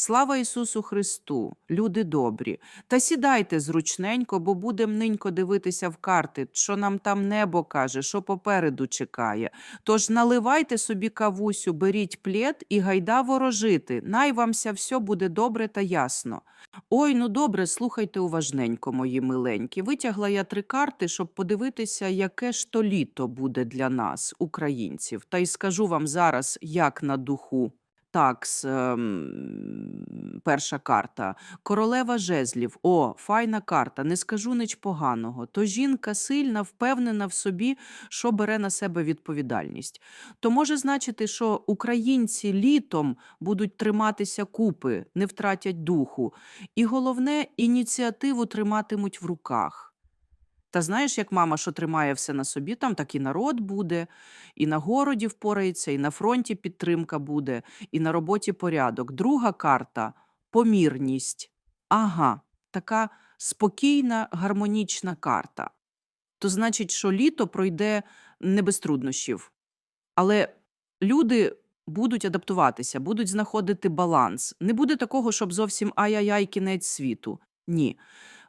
Слава Ісусу Христу, люди добрі. Та сідайте зручненько, бо будем нинько дивитися в карти, що нам там небо каже, що попереду чекає. Тож наливайте собі кавусю, беріть плед і гайда ворожити. Най вамся все буде добре та ясно. Ой, ну добре, слухайте уважненько, мої миленькі. Витягла я три карти, щоб подивитися, яке ж то літо буде для нас, українців. Та й скажу вам зараз, як на духу. Такс, ем, перша карта. Королева жезлів. О, файна карта. Не скажу нич поганого. То жінка сильна, впевнена в собі, що бере на себе відповідальність. То може значити, що українці літом будуть триматися купи, не втратять духу. І головне, ініціативу триматимуть в руках. Та знаєш, як мама, що тримає все на собі, там так і народ буде, і на городі впорається, і на фронті підтримка буде, і на роботі порядок. Друга карта помірність. Ага, така спокійна, гармонічна карта. То значить, що літо пройде не без труднощів. Але люди будуть адаптуватися, будуть знаходити баланс. Не буде такого, щоб зовсім ай-яй-яй кінець світу. Ні.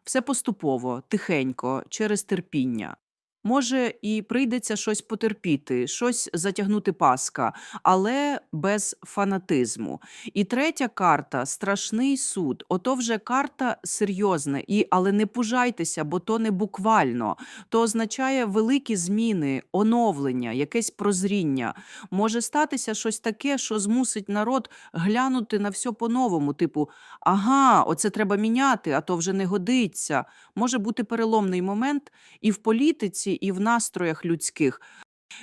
Все поступово, тихенько, через терпіння. Може, і прийдеться щось потерпіти, щось затягнути паска, але без фанатизму. І третя карта страшний суд. Ото вже карта серйозна, і але не пужайтеся, бо то не буквально. То означає великі зміни, оновлення, якесь прозріння. Може статися щось таке, що змусить народ глянути на все по-новому. Типу, ага, оце треба міняти, а то вже не годиться. Може бути переломний момент і в політиці, і в настроях людських.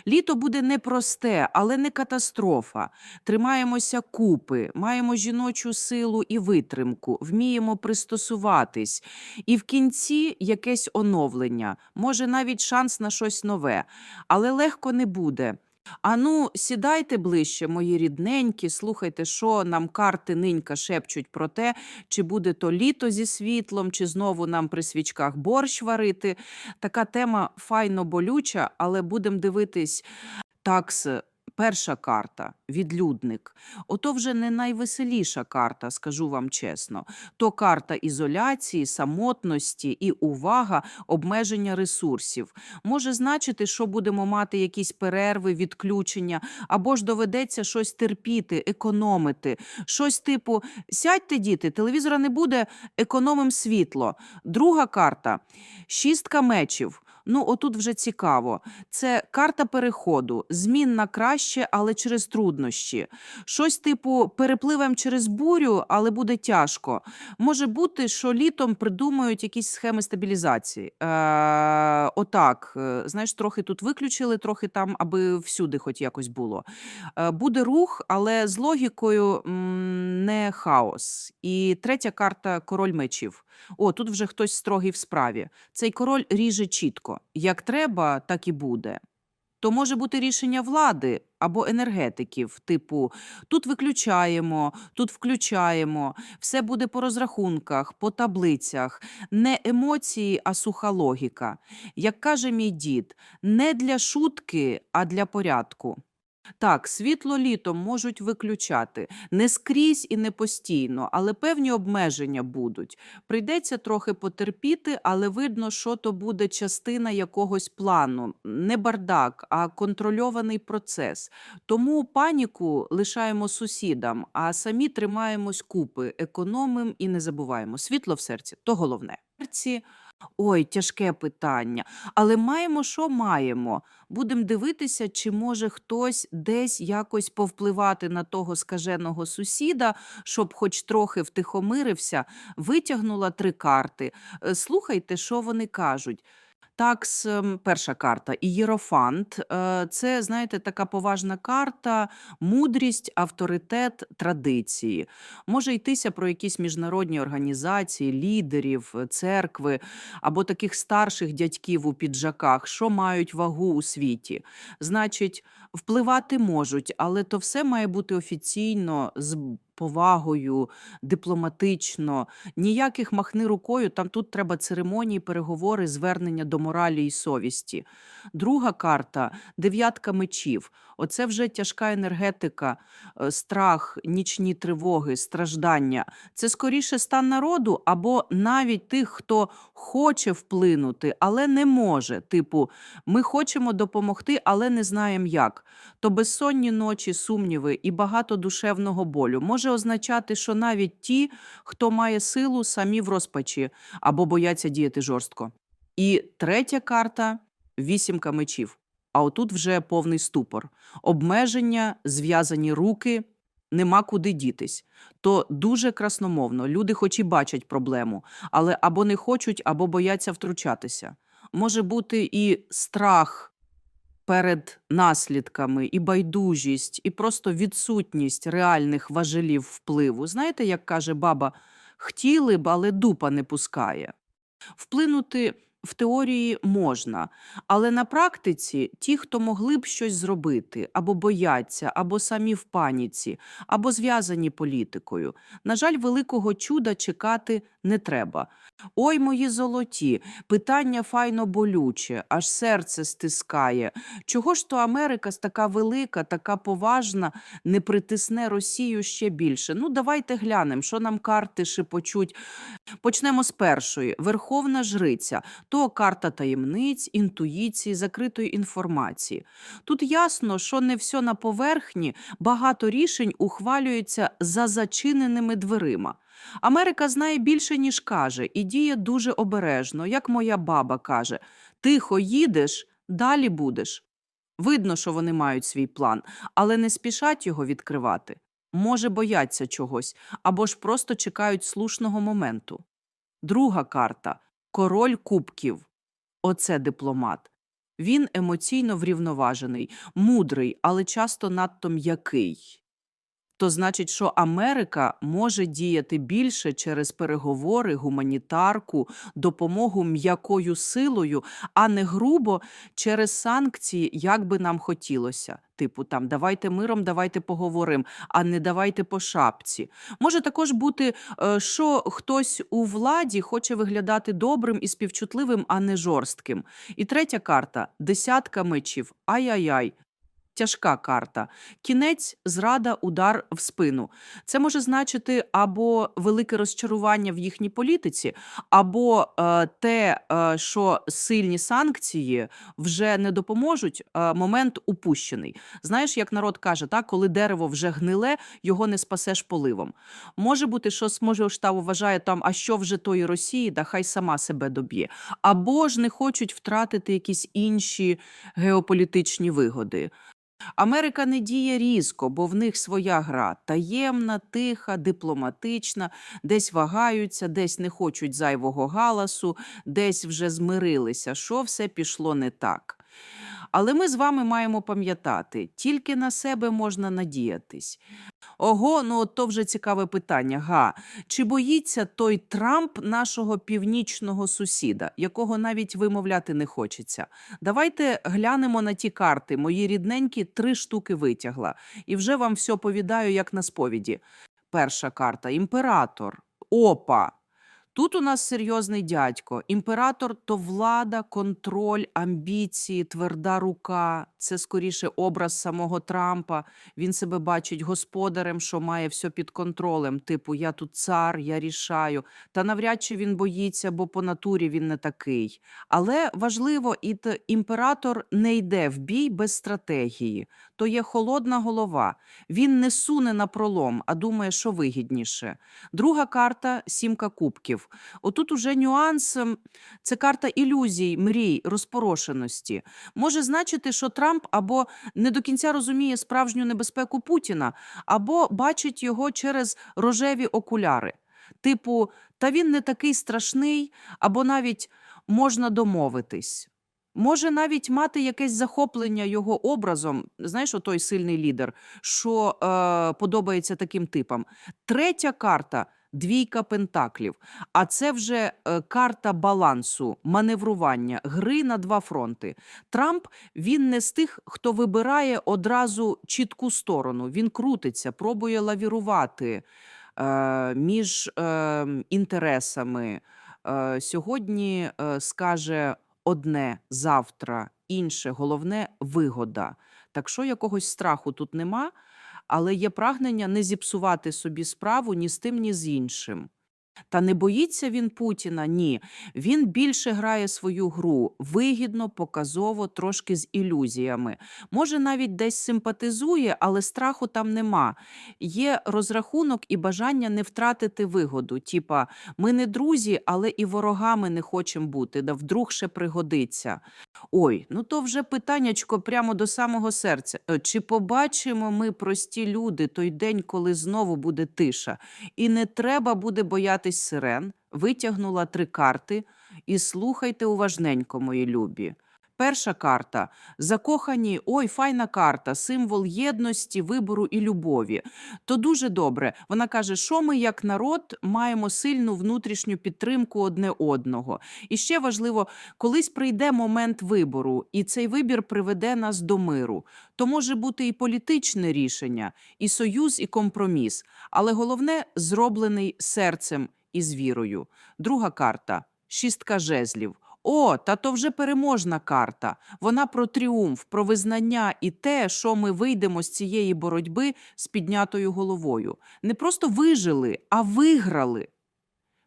Літо буде непросте, але не катастрофа. Тримаємося купи, маємо жіночу силу і витримку, вміємо пристосуватись. І в кінці якесь оновлення, може навіть шанс на щось нове, але легко не буде. Ану, сідайте ближче, мої рідненькі, слухайте, що нам карти нинька шепчуть про те, чи буде то літо зі світлом, чи знову нам при свічках борщ варити. Така тема файно болюча, але будемо дивитись такс. Перша карта відлюдник. Ото вже не найвеселіша карта, скажу вам чесно. То карта ізоляції, самотності і увага обмеження ресурсів. Може значити, що будемо мати якісь перерви, відключення, або ж доведеться щось терпіти, економити. Щось типу: сядьте, діти, телевізора не буде, економим світло. Друга карта шістка мечів. Ну, отут вже цікаво. Це карта переходу, змін на краще, але через труднощі. Щось типу перепливем через бурю, але буде тяжко. Може бути, що літом придумають якісь схеми стабілізації. Е, отак, е, знаєш, трохи тут виключили, трохи там, аби всюди хоч якось було. Е, буде рух, але з логікою м, не хаос. І третя карта король мечів. О, тут вже хтось строгий в справі. Цей король ріже чітко. Як треба, так і буде. То може бути рішення влади або енергетиків, типу тут виключаємо, тут включаємо, все буде по розрахунках, по таблицях, не емоції, а суха логіка. Як каже мій дід, не для шутки, а для порядку. Так, світло літом можуть виключати не скрізь і не постійно, але певні обмеження будуть. Прийдеться трохи потерпіти, але видно, що то буде частина якогось плану, не бардак, а контрольований процес. Тому паніку лишаємо сусідам, а самі тримаємось купи, економимо і не забуваємо. Світло в серці то головне. Ой, тяжке питання. Але маємо, що маємо. Будемо дивитися, чи може хтось десь якось повпливати на того скаженого сусіда, щоб хоч трохи втихомирився, витягнула три карти. Е, Слухайте, що вони кажуть. Такс, ем, перша карта Ієрофант. Е, Це, знаєте, така поважна карта, мудрість, авторитет, традиції. Може йтися про якісь міжнародні організації, лідерів, е, церкви або таких старших дядьків у піджаках, що мають вагу у світі. Значить, Впливати можуть, але то все має бути офіційно, з повагою, дипломатично. Ніяких махни рукою, там тут треба церемонії, переговори, звернення до моралі і совісті. Друга карта дев'ятка мечів. Оце вже тяжка енергетика, е, страх, нічні тривоги, страждання. Це скоріше стан народу або навіть тих, хто хоче вплинути, але не може. Типу, ми хочемо допомогти, але не знаємо як. То безсонні ночі, сумніви і багато душевного болю може означати, що навіть ті, хто має силу, самі в розпачі або бояться діяти жорстко. І третя карта вісімка мечів. А отут вже повний ступор. Обмеження, зв'язані руки, нема куди дітись. То дуже красномовно. Люди хоч і бачать проблему, але або не хочуть, або бояться втручатися. Може бути і страх перед наслідками, і байдужість, і просто відсутність реальних важелів впливу. Знаєте, як каже баба, хотіли б, але дупа не пускає. Вплинути в теорії можна, але на практиці ті, хто могли б щось зробити, або бояться, або самі в паніці, або зв'язані політикою. На жаль, великого чуда чекати не треба. Ой, мої золоті, питання файно болюче, аж серце стискає. Чого ж то Америка така велика, така поважна, не притисне Росію ще більше? Ну, давайте глянемо, що нам карти шепочуть. Почнемо з першої. Верховна жриця. То карта таємниць, інтуїції, закритої інформації. Тут ясно, що не все на поверхні, багато рішень ухвалюється за зачиненими дверима. Америка знає більше, ніж каже, і діє дуже обережно, як моя баба каже: тихо їдеш, далі будеш. Видно, що вони мають свій план, але не спішать його відкривати. Може, бояться чогось, або ж просто чекають слушного моменту. Друга карта король кубків. Оце дипломат. Він емоційно врівноважений, мудрий, але часто надто м'який. То значить, що Америка може діяти більше через переговори, гуманітарку, допомогу м'якою силою, а не грубо через санкції, як би нам хотілося. Типу там давайте миром, давайте поговоримо, а не давайте по шапці. Може також бути, е, що хтось у владі хоче виглядати добрим і співчутливим, а не жорстким. І третя карта десятка мечів. Ай-яй-яй. Тяжка карта. Кінець, зрада, удар в спину. Це може значити або велике розчарування в їхній політиці, або е, те, е, що сильні санкції вже не допоможуть. Е, момент упущений. Знаєш, як народ каже, так, коли дерево вже гниле, його не спасеш поливом. Може бути, що сможе штаб вважає там, а що вже тої Росії, да хай сама себе доб'є. Або ж не хочуть втратити якісь інші геополітичні вигоди. Америка не діє різко, бо в них своя гра таємна, тиха, дипломатична, десь вагаються, десь не хочуть зайвого галасу, десь вже змирилися, що все пішло не так. Але ми з вами маємо пам'ятати, тільки на себе можна надіятись. Ого, ну от то вже цікаве питання. Га, чи боїться той Трамп нашого північного сусіда, якого навіть вимовляти не хочеться? Давайте глянемо на ті карти. Мої рідненькі три штуки витягла. І вже вам все повідаю, як на сповіді. Перша карта імператор. Опа. Тут у нас серйозний дядько. Імператор то влада, контроль, амбіції, тверда рука. Це скоріше образ самого Трампа. Він себе бачить господарем, що має все під контролем. Типу, я тут цар, я рішаю. Та навряд чи він боїться, бо по натурі він не такий. Але важливо, і імператор не йде в бій без стратегії. То є холодна голова. Він не суне на пролом, а думає, що вигідніше. Друга карта сімка кубків. Отут уже нюанс ем, це карта ілюзій, мрій, розпорошеності. Може значити, що Трамп або не до кінця розуміє справжню небезпеку Путіна, або бачить його через рожеві окуляри. Типу, та він не такий страшний, або навіть можна домовитись. Може навіть мати якесь захоплення його образом, знаєш, той сильний лідер, що е, подобається таким типам. Третя карта Двійка пентаклів. А це вже е, карта балансу, маневрування, гри на два фронти. Трамп він не з тих, хто вибирає одразу чітку сторону. Він крутиться, пробує лавірувати е, між е, інтересами. Е, сьогодні е, скаже одне, завтра інше. Головне вигода. Так що якогось страху тут нема, але є прагнення не зіпсувати собі справу ні з тим, ні з іншим. Та не боїться він Путіна? Ні. Він більше грає свою гру вигідно, показово, трошки з ілюзіями. Може, навіть десь симпатизує, але страху там нема. Є розрахунок і бажання не втратити вигоду. Типа, ми не друзі, але і ворогами не хочемо бути, да вдруг ще пригодиться. Ой, ну то вже питаннячко прямо до самого серця. Е, Чи побачимо ми прості люди той день, коли знову буде тиша? І не треба буде боятись сирен. Витягнула три карти і слухайте уважненько, мої любі. Перша карта закохані, ой, файна карта, символ єдності, вибору і любові. То дуже добре. Вона каже, що ми, як народ, маємо сильну внутрішню підтримку одне одного. І ще важливо, колись прийде момент вибору, і цей вибір приведе нас до миру. То може бути і політичне рішення, і союз, і компроміс. Але головне зроблений серцем і з вірою. Друга карта шістка жезлів. О, та то вже переможна карта. Вона про тріумф, про визнання і те, що ми вийдемо з цієї боротьби з піднятою головою. Не просто вижили, а виграли.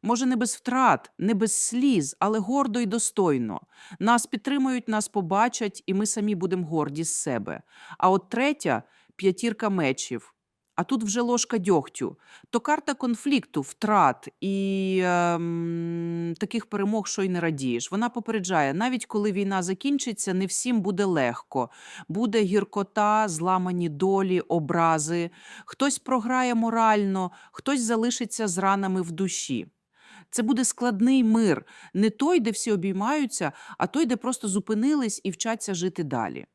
Може, не без втрат, не без сліз, але гордо і достойно. Нас підтримують, нас побачать, і ми самі будемо горді з себе. А от третя п'ятірка мечів. А тут вже ложка дьогтю. То карта конфлікту, втрат і ем, таких перемог, що й не радієш. Вона попереджає, навіть коли війна закінчиться, не всім буде легко. Буде гіркота, зламані долі, образи. Хтось програє морально, хтось залишиться з ранами в душі. Це буде складний мир, не той, де всі обіймаються, а той, де просто зупинились і вчаться жити далі.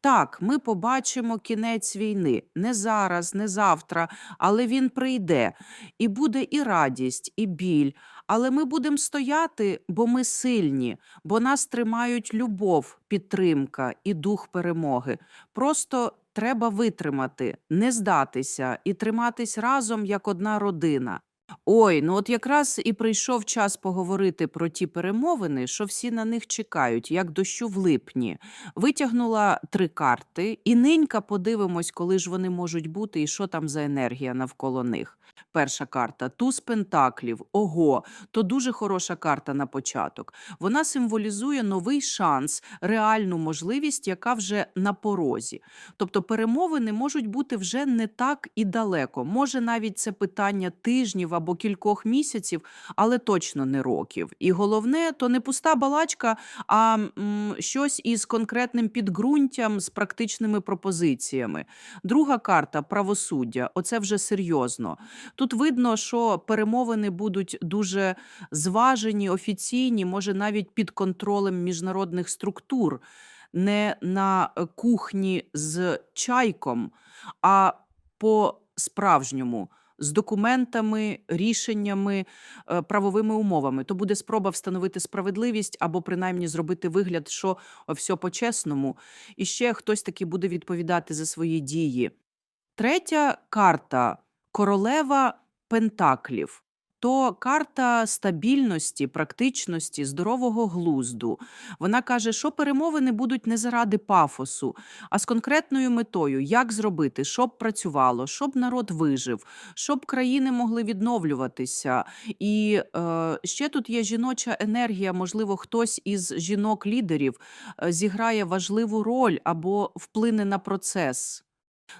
Так, ми побачимо кінець війни не зараз, не завтра, але він прийде. І буде і радість, і біль. Але ми будемо стояти, бо ми сильні, бо нас тримають любов, підтримка і дух перемоги. Просто треба витримати, не здатися і триматись разом як одна родина. Ой, ну от якраз і прийшов час поговорити про ті перемовини, що всі на них чекають, як дощу в липні. Витягнула три карти, і нинька подивимось, коли ж вони можуть бути і що там за енергія навколо них. Перша карта туз пентаклів. Ого, то дуже хороша карта на початок. Вона символізує новий шанс, реальну можливість, яка вже на порозі. Тобто перемовини можуть бути вже не так і далеко. Може, навіть це питання тижнів або кількох місяців, але точно не років. І головне, то не пуста балачка, а м, щось із конкретним підґрунтям, з практичними пропозиціями. Друга карта правосуддя. Оце вже серйозно. Тут видно, що перемовини будуть дуже зважені, офіційні, може навіть під контролем міжнародних структур, не на е, кухні з чайком, а по-справжньому. З документами, рішеннями, е, правовими умовами, то буде спроба встановити справедливість або принаймні зробити вигляд, що все по-чесному, і ще хтось таки буде відповідати за свої дії. Третя карта королева пентаклів. То карта стабільності, практичності, здорового глузду. Вона каже, що перемовини будуть не заради пафосу, а з конкретною метою, як зробити, щоб працювало, щоб народ вижив, щоб країни могли відновлюватися. І е, ще тут є жіноча енергія, можливо, хтось із жінок-лідерів е, зіграє важливу роль або вплине на процес.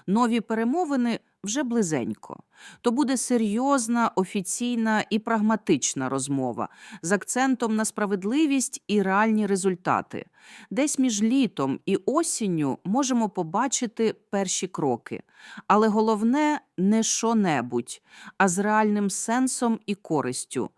Нові перемовини вже близенько. То буде серйозна, офіційна і прагматична розмова з акцентом на справедливість і реальні результати. Десь між літом і осінню можемо побачити перші кроки. Але головне не що-небудь, а з реальним сенсом і користю.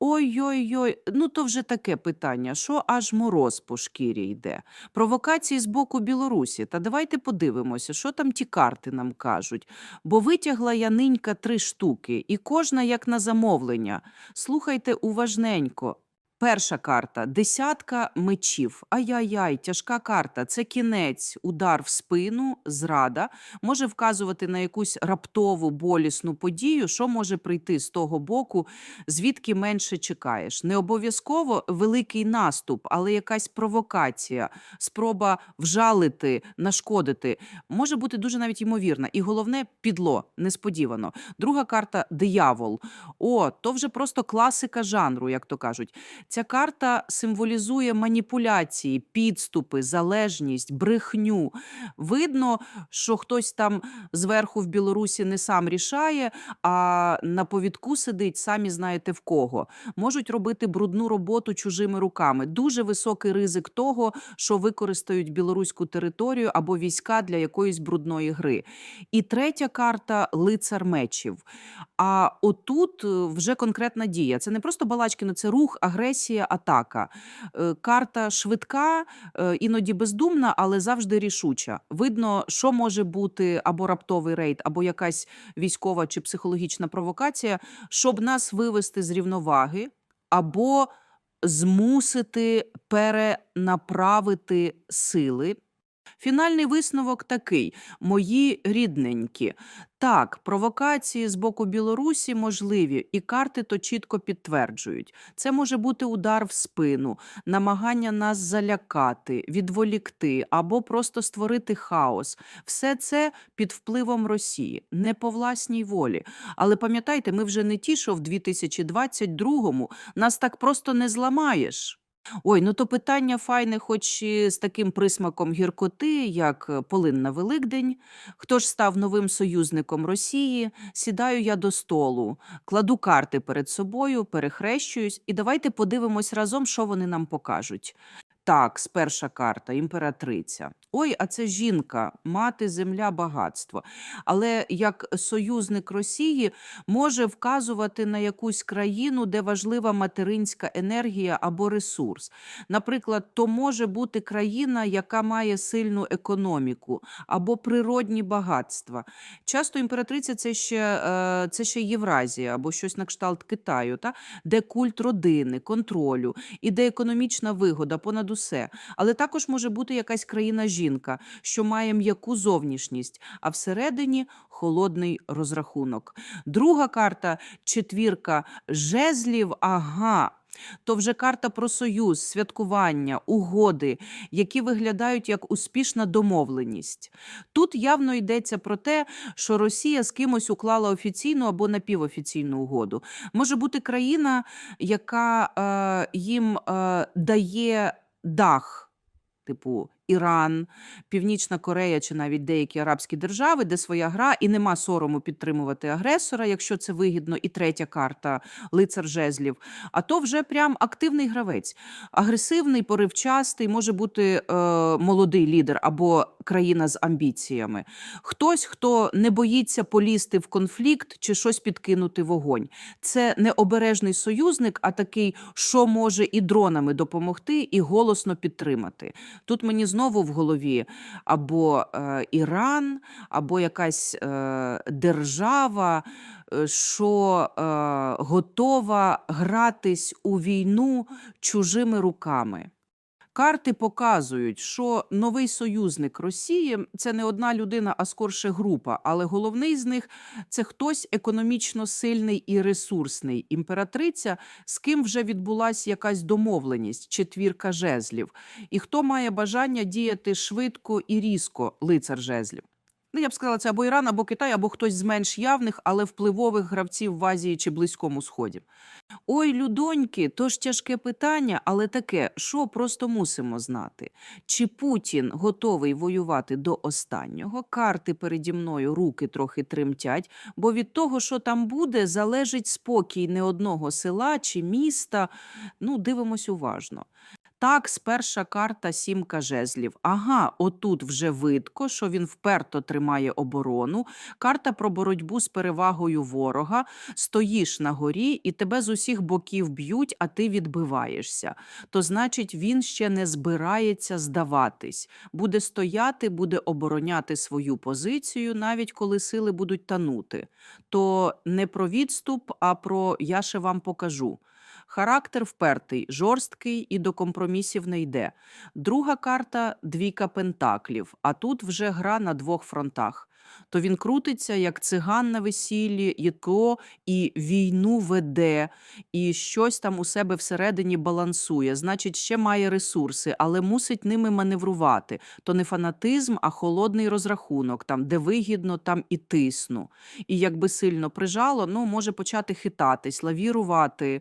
Ой-ой-ой, ну то вже таке питання, що аж мороз по шкірі йде. Провокації з боку Білорусі. Та давайте подивимося, що там ті карти нам кажуть. Бо витягла я нинька три штуки, і кожна як на замовлення. Слухайте уважненько. Перша карта десятка мечів. Ай-яй-яй, тяжка карта. Це кінець, удар в спину, зрада. Може вказувати на якусь раптову болісну подію, що може прийти з того боку, звідки менше чекаєш. Не обов'язково великий наступ, але якась провокація, спроба вжалити, нашкодити. Може бути дуже навіть ймовірна. І головне підло, несподівано. Друга карта диявол. О, то вже просто класика жанру, як то кажуть. Ця карта символізує маніпуляції, підступи, залежність, брехню. Видно, що хтось там зверху в Білорусі не сам рішає, а на повідку сидить, самі знаєте в кого. Можуть робити брудну роботу чужими руками. Дуже високий ризик того, що використають білоруську територію або війська для якоїсь брудної гри. І третя карта лицар мечів. А отут е, вже конкретна дія. Це не просто балачки, це рух, агресія, атака. Е, Карта швидка, е, іноді бездумна, але завжди рішуча. Видно, що може бути або раптовий рейд, або якась військова чи психологічна провокація, щоб нас вивести з рівноваги, або змусити перенаправити сили. Фінальний висновок такий: мої рідненькі. Так, провокації з боку Білорусі можливі, і карти то чітко підтверджують. Це може бути удар в спину, намагання нас залякати, відволікти або просто створити хаос. Все це під впливом Росії, не по власній волі. Але пам'ятайте, ми вже не ті, що в 2022-му нас так просто не зламаєш. Ой, ну то питання файне, хоч і з таким присмаком гіркоти, як е, полин на Великдень. Хто ж став новим союзником Росії? Сідаю я до столу, кладу карти перед собою, перехрещуюсь, і давайте подивимось разом, що вони нам покажуть. Так, сперша карта, імператриця. Ой, а це жінка, мати, земля, багатство. Але як союзник Росії може вказувати на якусь країну, де важлива материнська енергія або ресурс. Наприклад, то може бути країна, яка має сильну економіку або природні багатства. Часто імператриця це ще, е, це ще Євразія або щось на кшталт Китаю, та? де культ родини, контролю і де економічна вигода понад усе. Але також може бути якась країна-жінка, що має м'яку зовнішність, а всередині холодний розрахунок. Друга карта четвірка жезлів. Ага. То вже карта про союз, святкування, угоди, які виглядають як успішна домовленість. Тут явно йдеться про те, що Росія з кимось уклала офіційну або напівофіційну угоду. Може бути країна, яка е, їм е, дає дах, типу Іран, Північна Корея чи навіть деякі арабські держави, де своя гра, і нема сорому підтримувати агресора, якщо це вигідно. І третя карта лицар жезлів. А то вже прям активний гравець, агресивний, поривчастий, може бути е, молодий лідер або країна з амбіціями. Хтось, хто не боїться полізти в конфлікт чи щось підкинути в огонь. Це не обережний союзник, а такий, що може і дронами допомогти, і голосно підтримати. Тут мені знову в голові або е, Іран, або якась е, держава, е, що готова гратись у війну чужими руками. Карти показують, що новий союзник Росії це не одна людина, а скорше група. Але головний з них це хтось економічно сильний і ресурсний. Імператриця, з ким вже відбулася якась домовленість, четвірка жезлів. І хто має бажання діяти швидко і різко, лицар жезлів. Ну, я б сказала, це або Іран, або Китай, або хтось з менш явних, але впливових гравців в Азії чи Близькому Сході. Ой, людоньки, то ж тяжке питання, але таке, що просто мусимо знати. Чи Путін готовий воювати до останнього? Карти переді мною, руки трохи тремтять, бо від того, що там буде, залежить спокій не одного села чи міста. Ну, дивимось уважно. Так, сперша карта сімка жезлів. Ага, отут вже видко, що він вперто тримає оборону. Карта про боротьбу з перевагою ворога. Стоїш на горі, і тебе з усіх боків б'ють, а ти відбиваєшся. То значить, він ще не збирається здаватись. Буде стояти, буде обороняти свою позицію, навіть коли сили будуть танути. То не про відступ, а про я ще вам покажу. Характер впертий, жорсткий і до компромісів не йде. Друга карта двійка пентаклів, а тут вже гра на двох фронтах. То він крутиться як циган на весіллі, яко і війну веде, і щось там у себе всередині балансує. Значить, ще має ресурси, але мусить ними маневрувати. То не фанатизм, а холодний розрахунок, там, де вигідно, там і тисну. І якби сильно прижало, ну, може почати хитатись, лавірувати,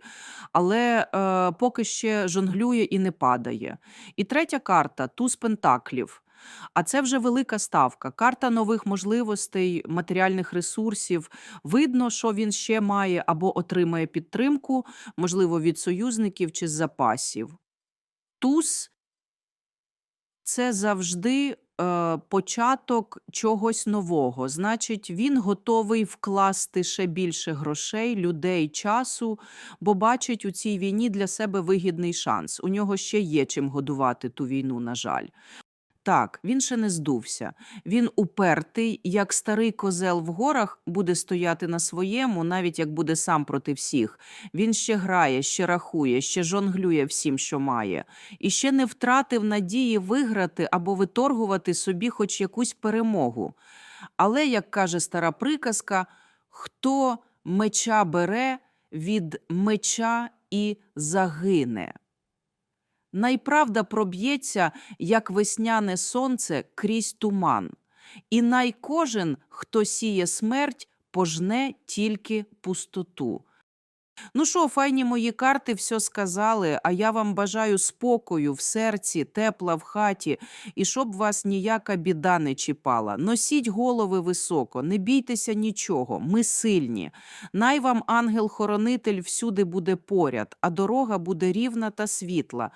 але е, поки ще жонглює і не падає. І третя карта туз пентаклів. А це вже велика ставка. Карта нових можливостей, матеріальних ресурсів. Видно, що він ще має або отримає підтримку, можливо, від союзників чи з запасів. Туз це завжди е, початок чогось нового. Значить, він готовий вкласти ще більше грошей, людей, часу, бо бачить у цій війні для себе вигідний шанс. У нього ще є чим годувати ту війну, на жаль. Так, він ще не здувся. Він упертий, як старий козел в горах, буде стояти на своєму, навіть як буде сам проти всіх. Він ще грає, ще рахує, ще жонглює всім, що має, і ще не втратив надії виграти або виторгувати собі хоч якусь перемогу. Але, як каже стара приказка, хто меча бере, від меча і загине. Найправда проб'ється, як весняне сонце крізь туман, і най кожен, хто сіє смерть, пожне тільки пустоту. Ну що, файні мої карти все сказали, а я вам бажаю спокою в серці, тепла в хаті, і щоб вас ніяка біда не чіпала. Носіть голови високо, не бійтеся нічого, ми сильні. Най вам ангел-хоронитель всюди буде поряд, а дорога буде рівна та світла.